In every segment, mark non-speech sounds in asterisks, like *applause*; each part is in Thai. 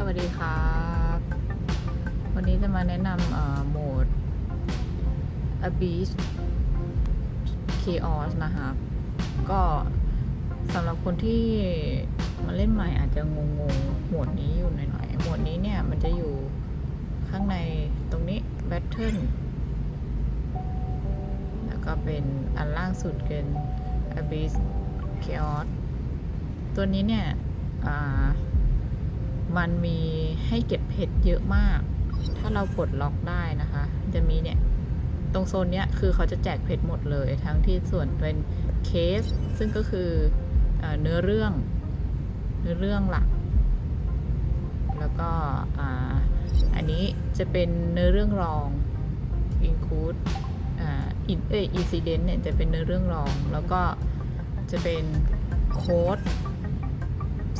สวัสดีครับ วันนี้จะมาแนะนำโหมด Abyss Chaos นะครับ ก็สำหรับคนที่มาเล่นใหม่อาจจะงงๆ โหมดนี้อยู่หน่อยๆ โหมดนี้เนี่ยมันจะอยู่ข้างในตรงนี้ Battle แล้วก็เป็นอันล่างสุดเป็น Abyss Chaos ตัวนี้เนี่ย อ่า มันมีให้เก็บเพชรเยอะมาก ถ้าเราปลดล็อกได้นะคะ จะมีเนี่ย ตรงโซนเนี้ยคือเขาจะแจกเพชรหมดเลย ทั้งที่ส่วนเป็นเคส ซึ่งก็คือเอเนื้อเรื่อง เนื้อเรื่องหลัก แล้วก็อันนี้จะเป็นเนื้อเรื่องรอง include อินเอยอินซิเดนต์เนี่ยจะเป็นเนื้อเรื่องรอง แล้วก็จะเป็นโค้ด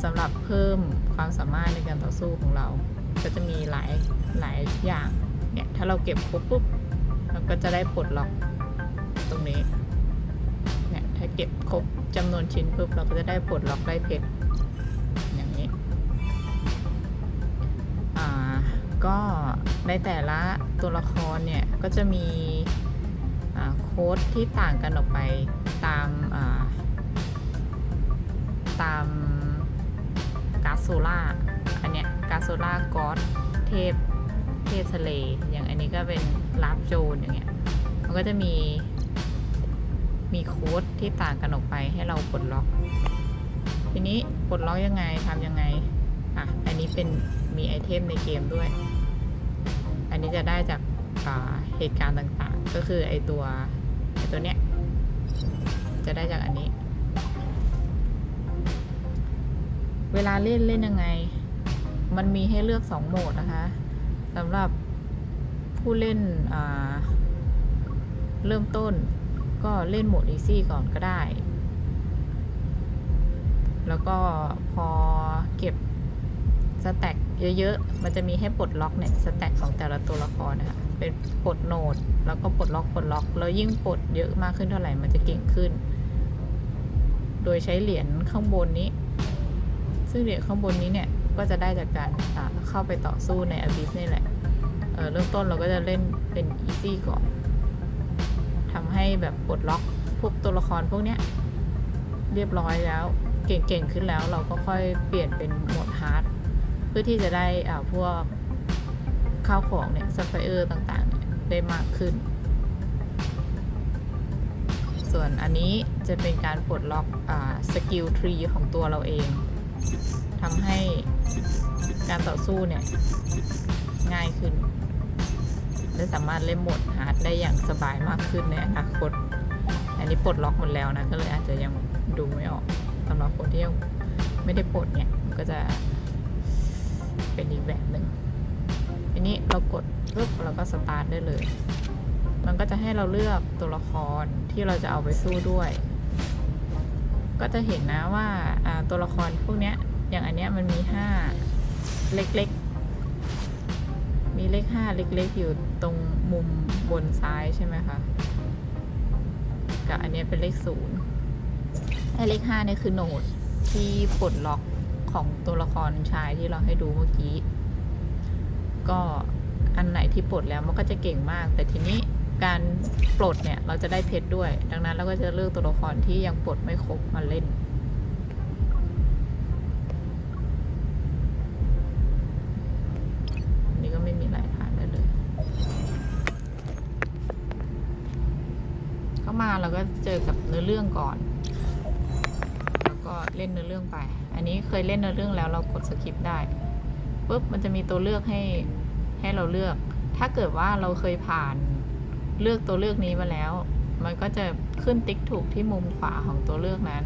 สำหรับเพิ่มความสามารถในการต่อสู้ของเรา ก็จะมีหลายหลายอย่างเนี่ยถ้าเราเก็บครบปุ๊บเราก็จะได้ปลดล็อกตรงนี้เนี่ยถ้าเก็บครบจำนวนชิ้นปุ๊บเราก็จะได้ปลดล็อกได้เพชรอย่างนี้อ่าก็ในแต่ละตัวละครเนี่ยก็จะมีอ่าโค้ดที่ต่างกันออกไปตามอ่าตาม กาโซล่าอันเนี้ยกาโซล่ากอสเทพเทพทะเล อย่างอันนี้ก็เป็นลาบโจนอย่างเงี้ยมันก็จะมี มีโค้ดที่ต่างกันออกไปให้เราปลดล็อก ทีนี้ปลดล็อกยังไงทำยังไงอะอันนี้เป็นมีไอเทมในเกมด้วย อันนี้จะได้จากาเหตุการณ์ต่างๆ ก็คือไอตัวไอตัวเนี้ยจะได้จากอันนี้ เวลาเล่นเล่นยังไง มันมีให้เลือกสองโหมดนะคะสำหรับผู้เล่นเริ่มต้นก็เล่นโหมด Easy ก่อนก็ได้ แล้วก็พอเก็บสแต็กเยอะๆ มันจะมีให้ปลดล็อกเนี่ยสแต็กของแต่ละตัวละครนะคะเป็นปลดโหนด แล้วก็ปลดล็อกปลดล็อก แล้วยิ่งปลดเยอะมากขึ้นเท่าไหร่มันจะเก่งขึ้น โดยใช้เหรียญข้างบนนี้ ซึ่งเหรียญข้างบนนี้เนี่ยก็จะได้จากการเข้าไปต่อสู้ใน Abyss นี่แหละเเริ่มต้นเราก็จะเล่นเป็น Easy ก่อนทำให้แบบปลดล็อกพวกตัวละครพวกเนี้ยเรียบร้อยแล้วเก่งๆขึ้นแล้วเราก็ค่อยเปลี่ยนเป็นโหมดฮาร์ดเพื่อที่จะได้อ่าพวกข้าวของเนี่ยซัพพลายเออร์ต่างๆเนี่ยได้มากขึ้น ส่วนอันนี้จะเป็นการปลดล็อกสกิลทรีของตัวเราเอง ทำให้การต่อสู้เนี่ย ง่ายขึ้น และสามารถเล่นโหมดฮาร์ดได้อย่างสบายมากขึ้นในอนาคต อันนี้ปลดล็อกหมดแล้วนะ ก็เลยอาจจะยังดูไม่ออกสำหรับคนที่ยังไม่ได้ปลดเนี่ยมันก็จะเป็นอีกแบบหนึ่งทีนี้เรากดปุ๊บเราก็สตาร์ทได้เลย มันก็จะให้เราเลือกตัวละครที่เราจะเอาไปสู้ด้วย ก็จะเห็นนะว่าตัวละครพวกเนี้ยอย่างอันเนี้ยมันมีห้าเล็กๆ มีเลขห้าเล็กๆ อยู่ตรงมุมบนซ้ายใช่ไหมคะกับอันเนี้ยเป็นเลขศูนย์ไอ้เลขห้าเนี่ยคือโหนดที่ปลดล็อกของตัวละครชายที่เราให้ดูเมื่อกี้ ก็อันไหนที่ปลดแล้วมันก็จะเก่งมาก แต่ทีนี้ การปลดเนี่ยเราจะได้เพชรด้วย ดังนั้นเราก็จะเลือกตัวละครที่ยังปลดไม่ครบมาเล่นอันนี้ก็ไม่มีอะไรผ่านได้เลย เข้ามาเราก็เจอกับเนื้อเรื่องก่อน แล้วก็เล่นเนื้อเรื่องไป อันนี้เคยเล่นเนื้อเรื่องแล้วเรากดสคริปได้ปุ๊บมันจะมีตัวเลือกให้ให้เราเลือก ถ้าเกิดว่าเราเคยผ่าน เลือกตัวเลือกนี้มาแล้ว มันก็จะขึ้นติ๊กถูกที่มุมขวาของตัวเลือกนั้น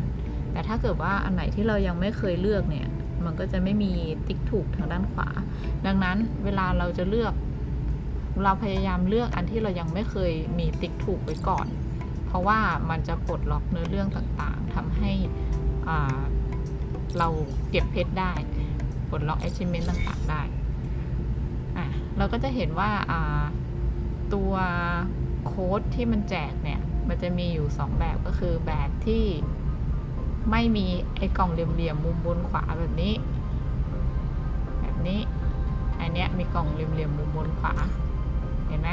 แต่ถ้าเกิดว่าอันไหนที่เรายังไม่เคยเลือกเนี่ย มันก็จะไม่มีติ๊กถูกทางด้านขวา ดังนั้นเวลาเราจะเลือก เราพยายามเลือกอันที่เรายังไม่เคยมีติ๊กถูกไว้ก่อน เพราะว่ามันจะปลดล็อกเนื้อเรื่องต่างๆทำให้เราเก็บเพชรได้ปลดล็อก achievement ต่างๆ ได้ อะ เราก็จะเห็นว่า อ่า ตัวโค้ดที่มันแจกเนี่ย มันจะมีอยู่ 2 แบบก็คือแบบที่ไม่มีไอ้กล่องเหลี่ยมๆมุมบนขวาแบบนี้ แบบนี้ อันเนี้ยมีกล่องเหลี่ยมๆมุมบนขวา เห็นไหม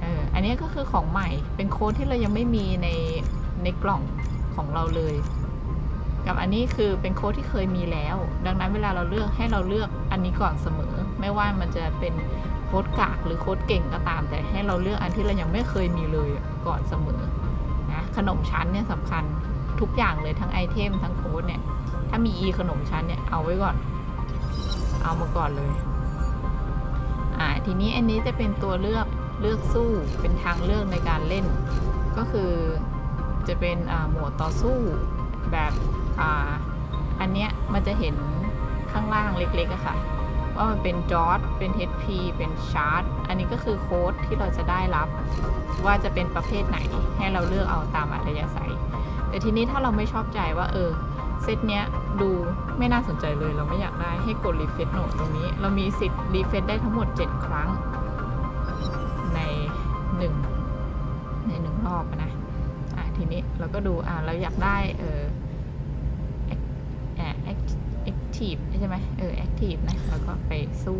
เออ อันเนี้ยก็คือของใหม่ เป็นโค้ดที่เรายังไม่มีในในกล่องของเราเลย กับอันนี้คือเป็นโค้ดที่เคยมีแล้ว ดังนั้นเวลาเราเลือกให้เราเลือกอันนี้ก่อนเสมอ ไม่ว่ามันจะเป็น โค้ดกากหรือโค้ดเก่งก็ตาม แต่ให้เราเลือกอันที่เรายังไม่เคยมีเลยก่อนเสมอนะขนมชั้นเนี่ยสำคัญทุกอย่างเลยทั้งไอเทมทั้งโค้ดเนี่ย ถ้ามี e ขนมชั้นเนี่ยเอาไว้ก่อน เอามาก่อนเลย อ่าทีนี้อันนี้จะเป็นตัวเลือกเลือกสู้เป็นทางเลือกในการเล่น ก็คือจะเป็นหมวดต่อสู้แบบอ่าอันเนี้ยมันจะเห็นข้างล่างเล็กๆอะค่ะ ว่ามันเป็นจอร์ดเป็น HP เป็นชาร์ตอันนี้ก็คือโค้ดที่เราจะได้รับ ว่าจะเป็นประเภทไหนให้เราเลือกเอาตามอัธยาศัย แต่ทีนี้ถ้าเราไม่ชอบใจว่าเออเซตเนี้ยดูไม่น่าสนใจเลยเราไม่อยากได้ให้กดรีเฟซโหนดตรงนี้ เรามีสิทธิ์รีเฟซได้ทั้งหมด 7 ครั้ง ในหนึ่งในหนึ่งรอบนะอะทีนี้เราก็ดูอะเราอยากได้เออ ทีฟใช่ไหมเออแอคทีฟนะแล้วก็ไปสู้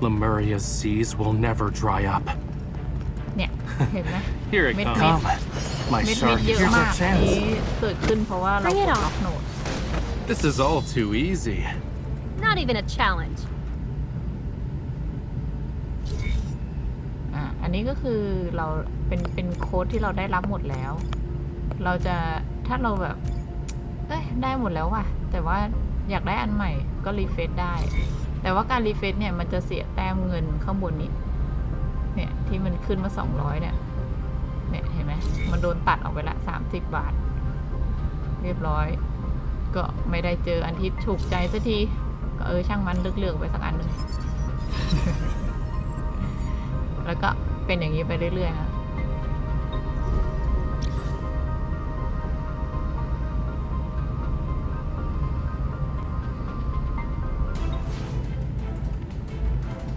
Lemuria's seas will never dry up. เนี่ย เห็นไหม *laughs* Here it Mid- comes. mid- Come, my เม็ด shark. เม็ดเยอะ Here's มาก our อัน chance. นี้เกิดขึ้นเพราะว่าเรา Bring ก it ด on ล็อกโหนด This is all too easy. Not even a challenge. นนี้ก็คือเราเป็นเป็นโค้ดที่เราได้รับหมดแล้ว เราจะถ้าเราแบบ เอ้ยได้หมดแล้วว่ะ แต่ว่าอยากได้อันใหม่ก็รีเฟซได้ แต่ว่าการรีเฟซเนี่ยมันจะเสียแต้มเงินข้างบนนี้ เนี่ยที่มันขึ้นมาสองร้อยเนี่ย เนี่ยเห็นไหมมันโดนตัดออกไปละสามสิบบาท เรียบร้อย ก็ไม่ได้เจออันที่ถูกใจสักที ก็เออช่างมันเลือกๆไปสักอันหนึ่งแล้วก็ เป็นอย่างนี้ไปเรื่อยๆนะ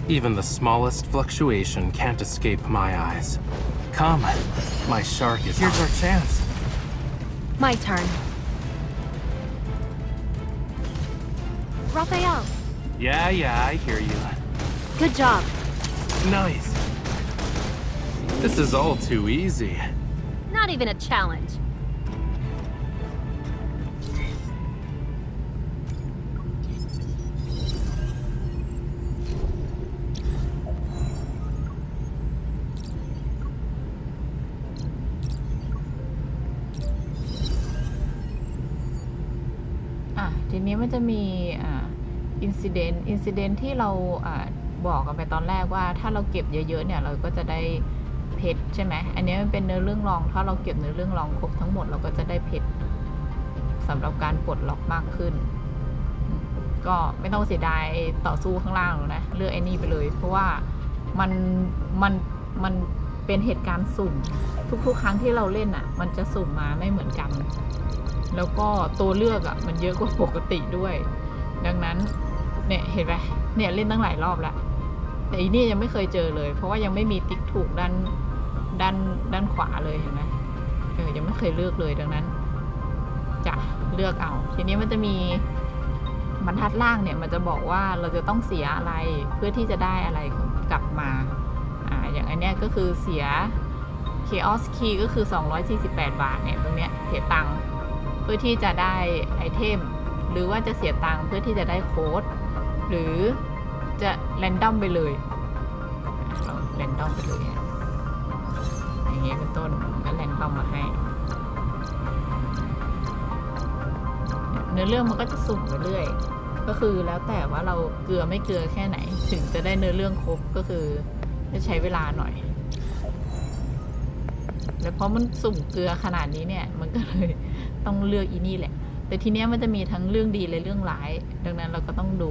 Even the smallest fluctuation can't escape my eyes. Come, my shark is. Here's our chance. My turn. Raphael, Yeah, yeah, I hear you. good job. Nice. This is all too easy. Not even a challenge. อะทีนี้มันจะมีอ่าอินซิเดนต์อินซิเดนต์ที่เราอ่าบอกกันไปตอนแรกว่าถ้าเราเก็บเยอะๆเนี่ยเราก็จะได้ เพชรใช่ไหมอันนี้มันเป็นเนื้อเรื่องรอง ถ้าเราเก็บเนื้อเรื่องรองครบทั้งหมดเราก็จะได้เพชรสำหรับการปลดล็อกมากขึ้น ก็ไม่ต้องเสียดายต่อสู้ข้างล่างหรอกนะ เลือกไอ้นี่ไปเลย เพราะว่ามันมันมันเป็นเหตุการณ์สุ่ม ทุกๆ ครั้งที่เราเล่นอะ มันจะสุ่มมาไม่เหมือนกัน แล้วก็ตัวเลือกอะ มันเยอะกว่าปกติด้วย ดังนั้นเนี่ยเห็นไหมเนี่ยเล่นตั้งหลายรอบแล้วแต่อีนี่ยังไม่เคยเจอเลย เพราะว่ายังไม่มีติ๊กถูกด้าน ด้านด้านขวาเลยเห็นไหมเออยังไม่เคยเลือกเลยดังนั้นจะเลือกเอา ทีนี้มันจะมีบรรทัดล่างเนี่ยมันจะบอกว่าเราจะต้องเสียอะไรเพื่อที่จะได้อะไรกลับมาอ่าอย่างอันเนี้ยก็คือเสีย Chaos Key ก็คือ 248 บาทเนี่ยตรงเนี้ยเสียตังค์เพื่อที่จะได้ไอเทม หรือว่าจะเสียตังค์เพื่อที่จะได้โค้ด หรือจะแรนดอมไปเลยอะเราแรนดอมไปเลยอะ อย่างเงี้ยเป็นต้นก็แรนดอมมาให้ เนื้อเรื่องมันก็จะสุ่มไปเรื่อย ก็คือแล้วแต่ว่าเราเกลือไม่เกลือแค่ไหน ถึงจะได้เนื้อเรื่องครบก็คือจะใช้เวลาหน่อย แล้วเพราะมันสุ่มเกลือขนาดนี้เนี่ย มันก็เลยต้องเลือกอีนี่แหละ แต่ทีเนี้ยมันจะมีทั้งเรื่องดีและเรื่องร้าย ดังนั้นเราก็ต้องดู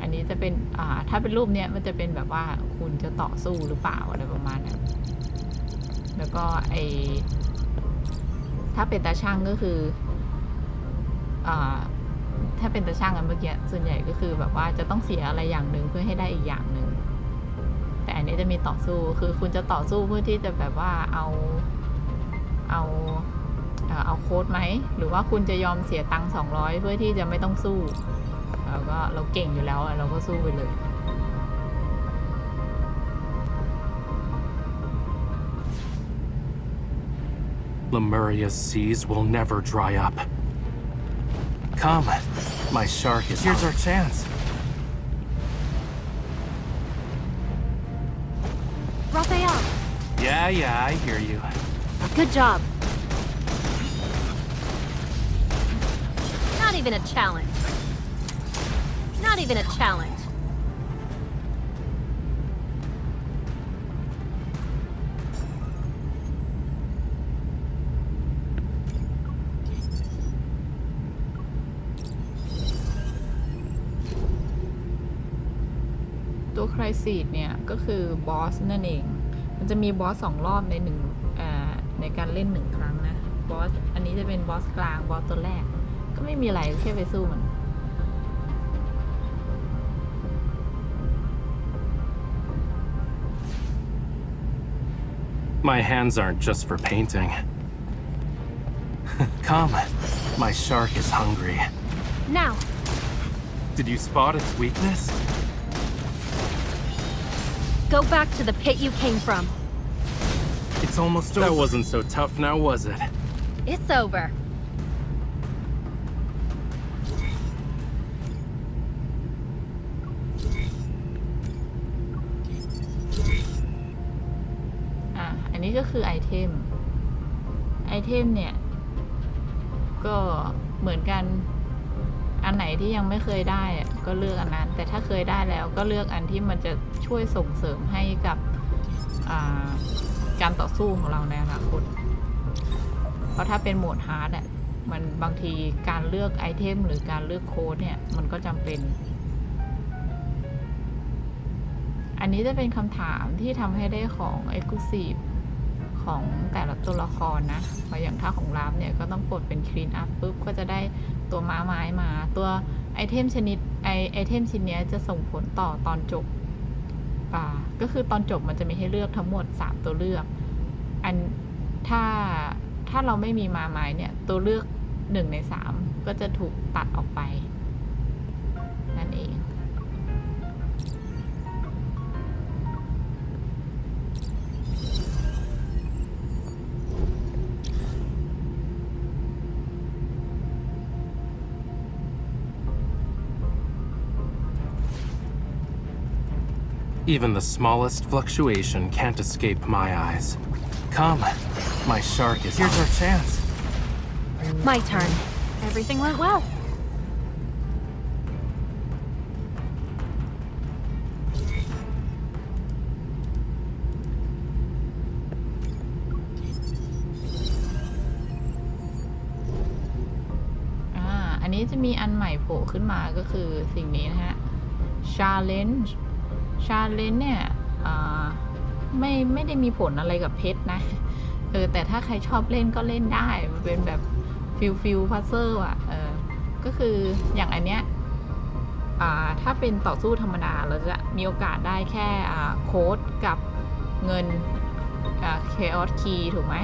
อันนี้จะเป็น อ่า ถ้าเป็นรูปเนี้ยมันจะเป็นแบบว่าคุณจะต่อสู้หรือเปล่าอะไรประมาณนั้น แล้วก็ไอถ้าเป็นตาช่างก็คืออถ้าเป็นตาช่างอันเมื่อกี้ส่วนใหญ่ก็คือแบบว่าจะต้องเสียอะไรอย่างหนึ่งเพื่อให้ได้อีกอย่างหนึ่งแต่อันนี้จะมีต่อสู้คือคุณจะต่อสู้เพื่อที่จะแบบว่าเอาเอาเอาโค้ดไหม หรือว่าคุณจะยอมเสียตังค์200เพื่อที่จะไม่ต้องสู้เราก็เราเก่งอยู่แล้วเราก็สู้ไปเลย Lemuria's seas will never dry up. Come, my shark is. Here's our chance. Raphael, Yeah, yeah, I hear you. good job. Not even a challenge. Not even a challenge. ซีดเนี่ย ก็คือบอสนั่นเอง มันจะมีบอสสองรอบในหนึ่งอ่าในการเล่นหนึ่งครั้งนะบอสอันนี้จะเป็นบอสกลางบอสตัวแรก ก็ไม่มีอะไรแค่ไปสู้มัน My hands aren't just for painting. Come, my shark is hungry. Now, Did you spot its weakness? Go back to the pit you came from. It's almost over. That wasn't so tough now, was it? It's over. อะอันนี้ก็คือไอเทม ไอเทมเนี่ย ก็เหมือนกัน อันไหนที่ยังไม่เคยได้ก็เลือกอันนั้น แต่ถ้าเคยได้แล้วก็เลือกอันที่มันจะช่วยส่งเสริมให้กับาการต่อสู้ของเราในอนาคตเพราะถ้าเป็นโหมดฮาร์ดอะมันบางทีการเลือกไอเทมหรือการเลือกโค้ดเนี่ย มันก็จำเป็น อันนี้จะเป็นคำถามที่ทำให้ได้ของ Exclusive ของแต่ละตัวละครนะพราะอย่างถ้าของราฟเนี่ยก็ต้องกดเป็น Clean Up ปุ๊บก็จะได้ ตัวม้าไม้มา ตัวไอเทมชนิดไอไอเทมชิ้นนี้จะส่งผลต่อตอนจบอ่าก็คือตอนจบมันจะมีให้เลือกทั้งหมด 3 ตัวเลือก อันถ้าถ้าเราไม่มีมาไม้เนี่ย ตัวเลือก 1 ใน 3 ก็จะถูกตัดออกไป นั่นเอง Even the smallest fluctuation can't escape my eyes. Come, my shark is. Here's our chance. My turn. Everything went well. อ่า อันนี้จะมีอันใหม่โผล่ขึ้นมาก็คือสิ่งนี้นะฮะ challenge challenge เนี่ยไม่ไม่ได้มีผลอะไรกับเพชรนะ เออ แต่ถ้าใครชอบเล่นก็เล่นได้ มันเป็นแบบฟิลฟิลพัซเซอร์อะ เออ ก็คืออย่างอันเนี้ยถ้าเป็นต่อสู้ธรรมดาเราจะมีโอกาสได้แค่โค้ดกับเงินอ่า chaos key ถูกไหม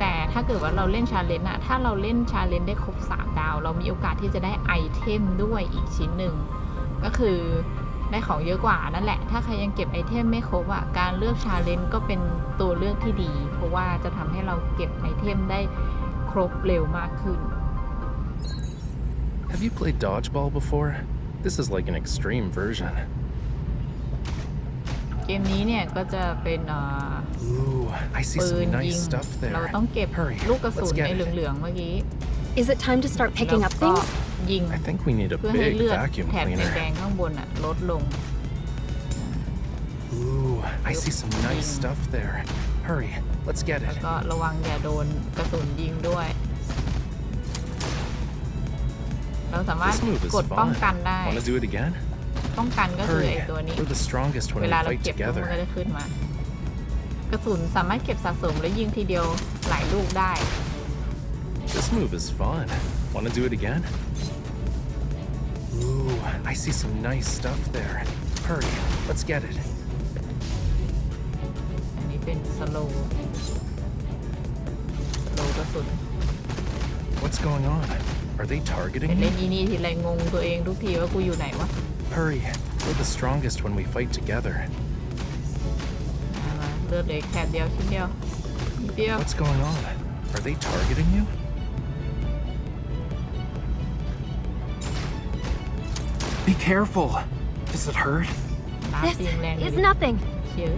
แต่ถ้าเกิดว่าเราเล่นชาเลนจ์อะถ้าเราเล่นชาเลนจ์ได้ครบ 3 ดาว เรามีโอกาสที่จะได้ไอเทมด้วยอีกชิ้นหนึ่ง ก็คือ ได้ของเยอะกว่านั่นแหละ ถ้าใครยังเก็บไอเทมไม่ครบอะการเลือกชาเลนจ์ก็เป็นตัวเลือกที่ดี เพราะว่าจะทำให้เราเก็บไอเทมได้ครบเร็วมากขึ้น Have you played dodgeball before? This is like an extreme version. เกมนี้เนี่ยก็จะเป็นเอ่อ Ooh, I see ปืน some ยิง nice stuff เรา there. ต้องเก็บ Hurry, ลูกกระสุน let's get ใน it. เหลืองๆเมื่อกี้ Is it time to start แล้ว picking up ก็ things? ยิง I think we need a เพื่อให้ big เลือด vacuum แถบ cleaner. แดงๆข้างบนอะลดลง Ooh, I see some nice Ying. stuff there. Hurry, let's get แล้ว it. ก็ระวังอย่าโดนกระสุนยิงด้วย เราสามารถ This move is กดป้อง fun. กันได้ Want to do it again? ป้องกันก็คือ Hurry, ไอตัวนี้ we're the strongest when เว we ลาเรา fight เก็บปุ๊บมัน together. ก็จะขึ้นมา กระสุนสามารถเก็บสะสมแล้วยิงทีเดียวหลายลูกได้ This move is fun. Want to do it again? Ooh, I see some nice stuff there. Hurry, let's get it. เป็นสโลสโลกระสุน What's going on? Are they เห็ targeting นเล่น me? อีนี่ทีไรงงตัวเองทุกทีว่ากูอยู่ไหนวะ Hurry. We're the strongest when we fight together. มามาเลือดเหลือแค่เดียวชิ้นเดียวนิดเดียว What's going on? Are they targeting you? Be careful. Does it hurt? น้ำ This ตีงแรง is เลย nothing. เชียว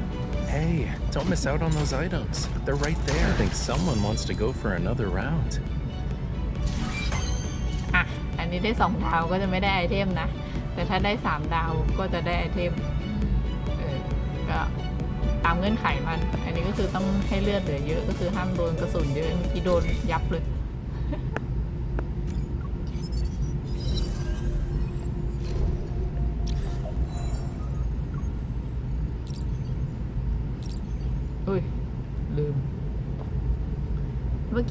Hey, don't miss out on those items. They're right there. I think someone wants to go for another round. อะ อันนี้ได้สองดาวก็จะไม่ได้ไอเทมนะ แต่ถ้าได้สามดาวก็จะได้ไอเทม เออ ก็ตามเงื่อนไขมัน อันนี้ก็คือต้องให้เลือดเหลือเยอะ ก็คือห้ามโดนกระสุนเยอะเมื่อกี้โดนยับเลยอุ้ย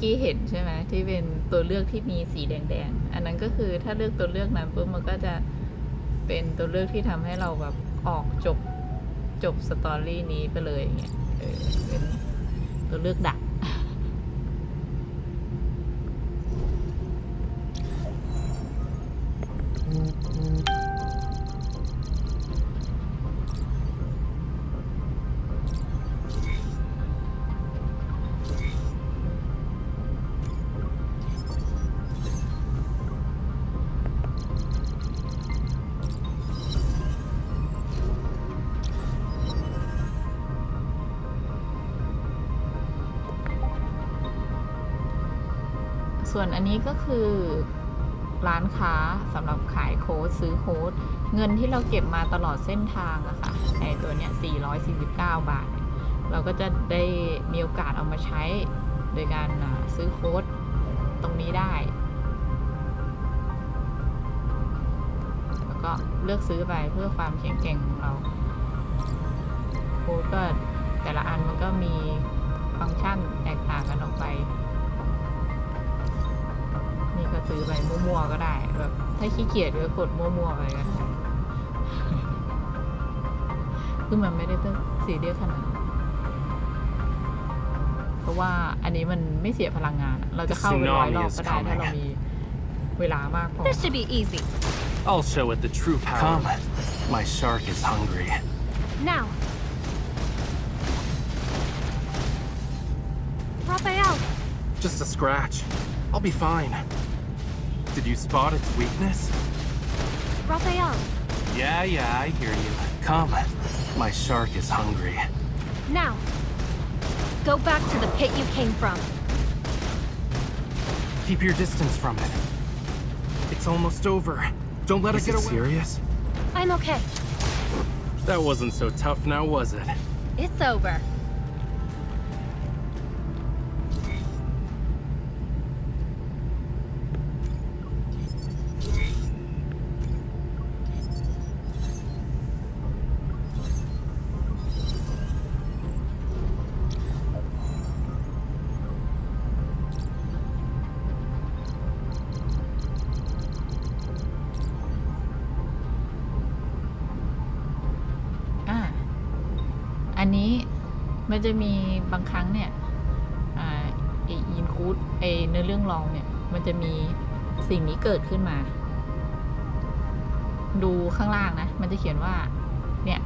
กี้เห็นใช่ไหมที่เป็นตัวเลือกที่มีสีแดงๆ อันนั้นก็คือถ้าเลือกตัวเลือกนั้นปุ๊บมันก็จะเป็นตัวเลือกที่ทำให้เราแบบออกจบจบสตอรี่นี้ไปเลยอย่างเงี้ยเออเป็นตัวเลือกดัก นอันนี้ก็คือร้านค้าสำหรับขายโค้ดซื้อโค้ดเงินที่เราเก็บมาตลอดเส้นทางอะค่ะไอตัวเนี้ย449 บาท เราก็จะได้มีโอกาสเอามาใช้โดยการซื้อโค้ดตรงนี้ได้ แล้วก็เลือกซื้อไปเพื่อความแข็งแกร่งของเรา โค้ดก็แต่ละอันมันก็มีฟังก์ชันแตกต่างกันออกไป นี่ก็ซื้อไปมั่วๆก็ได้ แบบถ้าขี้เกียจก็กดมั่วๆไปก็ได้คือมันไม่ได้ต้องสีเรียสขนาดนั้นเพราะว่าอันนี้มันไม่เสียพลังงานอะเราจะเข้าไปร้อยรอบก็ได้ถ้าเรามีเวลามากพอ This should be easy. I'll show it the true power. Come. My shark is hungry. Now. Raphael, Just a scratch. I'll be fine. Did you spot its weakness? Raphael, Yeah, yeah, I hear you. Come. My shark is hungry. now. Go back to the pit you came from. Keep your distance from it. It's almost over. Don't let Is it get it away. serious? I'm okay. That wasn't so tough now, was it? It's over. บางครั้งเนี่ยอ่าไออินคูดไอเนื้อเรื่องรองเนี่ย มันจะมีสิ่งนี้เกิดขึ้นมา ดูข้างล่างนะ มันจะเขียนว่า เนี่ย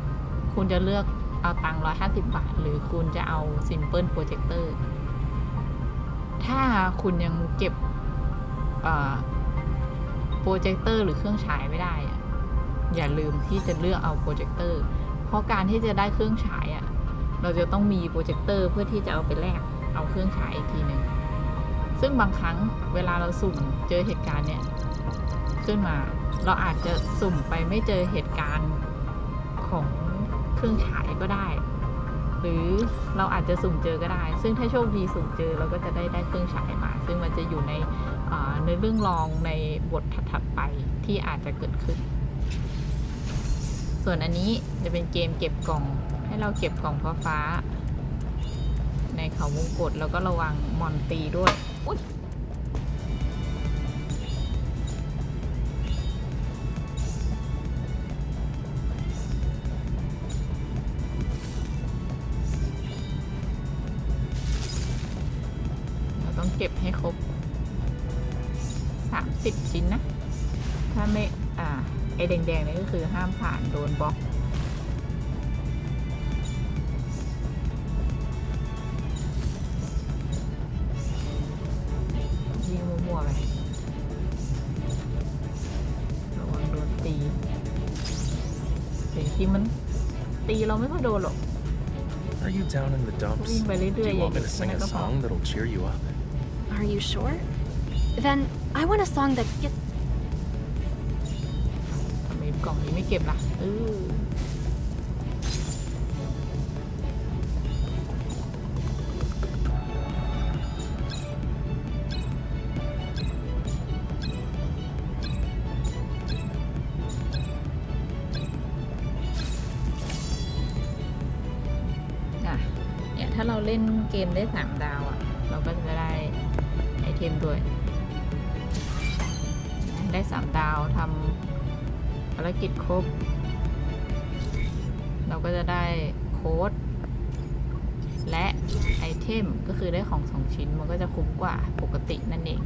คุณจะเลือกเอาตังค์ร้อยห้าสิบบาท หรือคุณจะเอาซิมเพิลโปรเจคเตอร์ ถ้าคุณยังเก็บโปรเจคเตอร์หรือเครื่องฉายไม่ได้อะอย่าลืมที่จะเลือกเอาโปรเจคเตอร์ เพราะการที่จะได้เครื่องฉายอะ่ะ เราจะต้องมีโปรเจคเตอร์เพื่อที่จะเอาไปแลกเอาเครื่องฉายอีกทีหนึ่งซึ่งบางครั้งเวลาเราสุ่มเจอเหตุการณ์เนี่ยขึ้นมาเราอาจจะสุ่มไปไม่เจอเหตุการณ์ของเครื่องฉายก็ได้ หรือเราอาจจะสุ่มเจอก็ได้ ซึ่งถ้าโชคดีสุ่มเจอเราก็จะได้ได้เครื่องฉายมา ซึ่งมันจะอยู่ในในเรื่องรองในบทถัดไปที่อาจจะเกิดขึ้น ส่วนอันนี้จะเป็นเกมเก็บกล่อง ให้เราเก็บกล่องฟ้าฟาในเขาวงกฏแล้วก็ระวังมอนตีด้วยอุ้ยต้องเก็บให้ครบ 30 ชิ้นนะ ถ้าไม่ อ่า ไอแดงๆนี่ก็คือห้ามผ่านโดนบล็อก Are you down in the dumps?วิ่งไปเรื่อยๆ Do อย่า you หยุ want me ด to แค่ sing นั้น a ก็พอ song that'll cheer you up? Are you sure? Then I want a song that gets ทำไมกล่องนี้ไม่เก็บล่ะเออ เราเล่นเกมได้สามดาวอะ่ะ เราก็จะได้ไอเทมด้วย ได้สามดาวทำภารกิจครบ เราก็จะได้โค้ด และไอเทมก็คือได้ของสองชิ้นมันก็จะคุ้มกว่าปกตินั่นเอง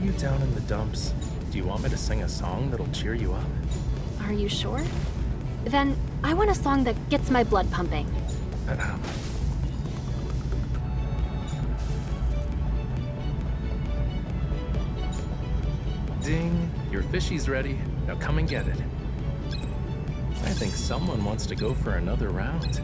you down in the dumps? Do you want me to sing a song that'll cheer you up? Are you sure? Then I want a song that gets my blood pumping. *clears throat* Ding! Your fishy's ready. Now come and get it. I think someone wants to go for another round..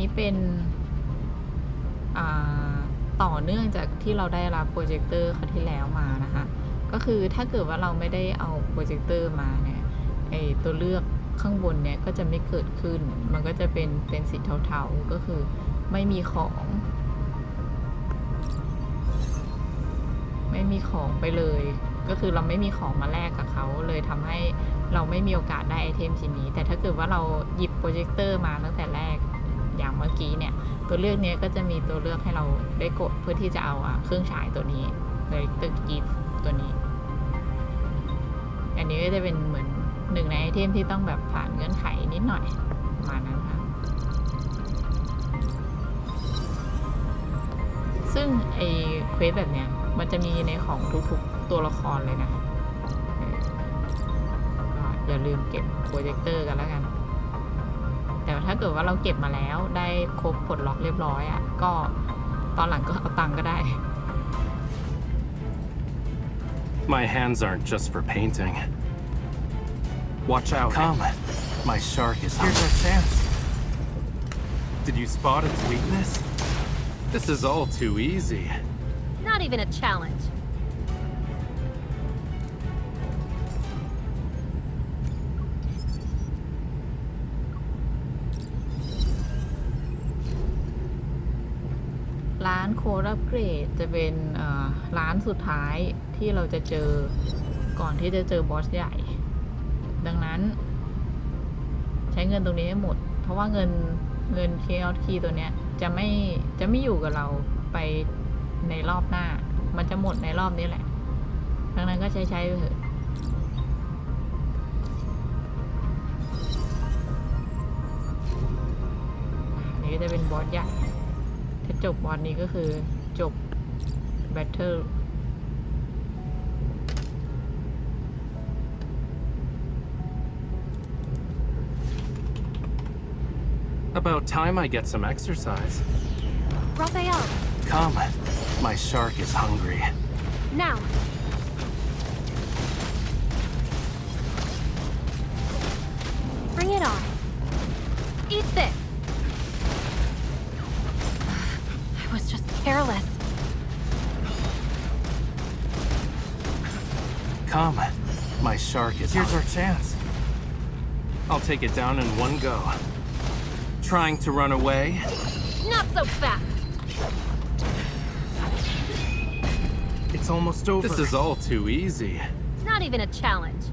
นี้เป็นต่อเนื่องจากที่เราได้รับโปรเจคเตอร์คราวที่แล้วมานะคะ ก็คือถ้าเกิดว่าเราไม่ได้เอาโปรเจคเตอร์มาเนี่ยไอตัวเลือกข้างบนเนี่ยก็จะไม่เกิดขึ้น มันก็จะเป็นเป็นสีเทาๆ ก็คือไม่มีของ ไม่มีของไปเลย ก็คือเราไม่มีของมาแลกกับเขาเลยทำให้เราไม่มีโอกาสได้ไอเทมชิ้นนี้ แต่ถ้าเกิดว่าเราหยิบโปรเจคเตอร์มาตั้งแต่แรก อย่างเมื่อกี้เนี่ย ตัวเลือกเนี้ยก็จะมีตัวเลือกให้เราได้กดเพื่อที่จะเอาเครื่องฉายตัวนี้เลยตึกกิฟตัวนี้ อันนี้ก็จะเป็นเหมือนหนึ่งในไอเทมที่ต้องแบบผ่านเงื่อนไขนิดหน่อยมานั้นค่ะ ซึ่งไอเควสแบบเนี้ยมันจะมีในของทุกๆตัวละครเลยนะออก็อย่าลืมเก็บโปรเจคเตอร์กันแล้วกัน แต่ว่าถ้าเกิดว่าเราเก็บมาแล้วได้ครบปลดล็อกเรียบร้อยอะ่ะก็ตอนหลังก็เอาตังค์ก็ได้ My hands aren't just for painting. Watch out. Come. My shark is Here's our chance. Did you spot its weakness? This is all too easy. Not even a challenge. ดอัปเกรดจะเป็นร้านสุดท้ายที่เราจะเจอก่อนที่จะเจอบอสใหญ่ ดังนั้นใช้เงินตรงนี้ให้หมด เพราะว่าเงินเงินเคออสคีตัวเนี้ยจะไม่จะไม่อยู่กับเราไปในรอบหน้า มันจะหมดในรอบนี้แหละ ดังนั้นก็ใช้ใช้ไปเถอะนนี้ก็จะเป็นบอสใหญ่ จบบอสนี้ก็คือจบแบทเทิล About time I get some exercise. Raphael, Come. My shark is hungry. now. Bring it on. Eat careless. Come. My shark is Here's our chance. I'll take it down in one go. Trying to run away? Not so fast. It's almost over. This is all too easy. Not even a challenge.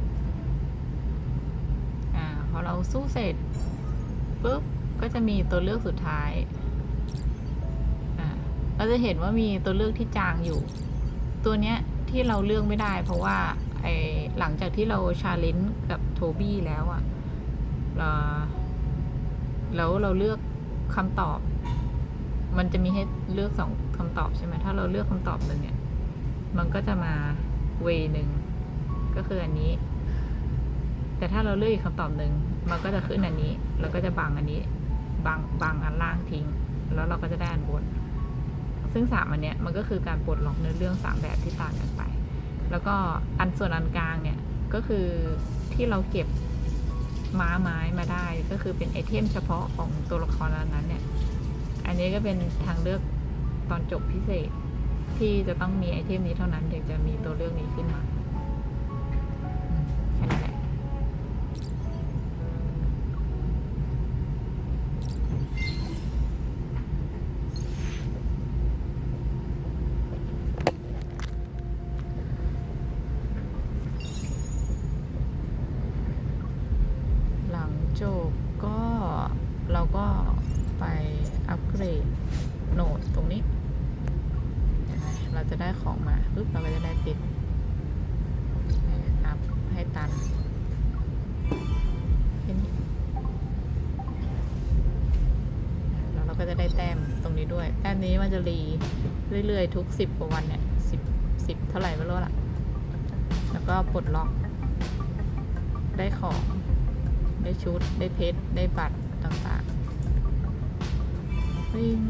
อ่าพอเราสู้เสร็จปุ๊บก็จะมีตัวเลือกสุดท้ายอ่า เราจะเห็นว่ามีตัวเลือกที่จางอยู่ ตัวเนี้ยที่เราเลือกไม่ได้ เพราะว่าไอหลังจากที่เราชาเลนจ์กับโทบี้แล้วอะแล้วเราเลือกคำตอบ มันจะมีให้เลือกสองคำตอบใช่ไหมถ้าเราเลือกคำตอบหนึ่งเนี่ย มันก็จะมาเวหนึ่งก็คืออันนี้ แต่ถ้าเราเลือกอีกคำตอบหนึ่งมันก็จะขึ้นอันนี้ แล้วก็จะบังอันนี้บังบังอันล่างทิ้ง แล้วเราก็จะได้อันบน ซึ่งสามอันเนี้ยมันก็คือการปลดล็อกเนื้อเรื่องสามแบบที่ต่างกันไป แล้วก็อันส่วนอันกลางเนี่ยก็คือที่เราเก็บม้าไม้มาได้ก็คือเป็นไอเทมเฉพาะของตัวละครนั้นเนี่ย อันนี้ก็เป็นทางเลือกตอนจบพิเศษที่จะต้องมีไอเทมนี้เท่านั้นถึงจะมีตัวเลือกนี้ขึ้นมา ด้วย แต้มนี้มันจะรีเรื่อยๆ ทุกสิบกว่าวันเนี่ยสิบสิบเท่าไหร่ไม่รู้ละแล้วก็ปลดล็อก ได้ของ ได้ชุด ได้เพชร ได้บัตรต่างๆวิ่ง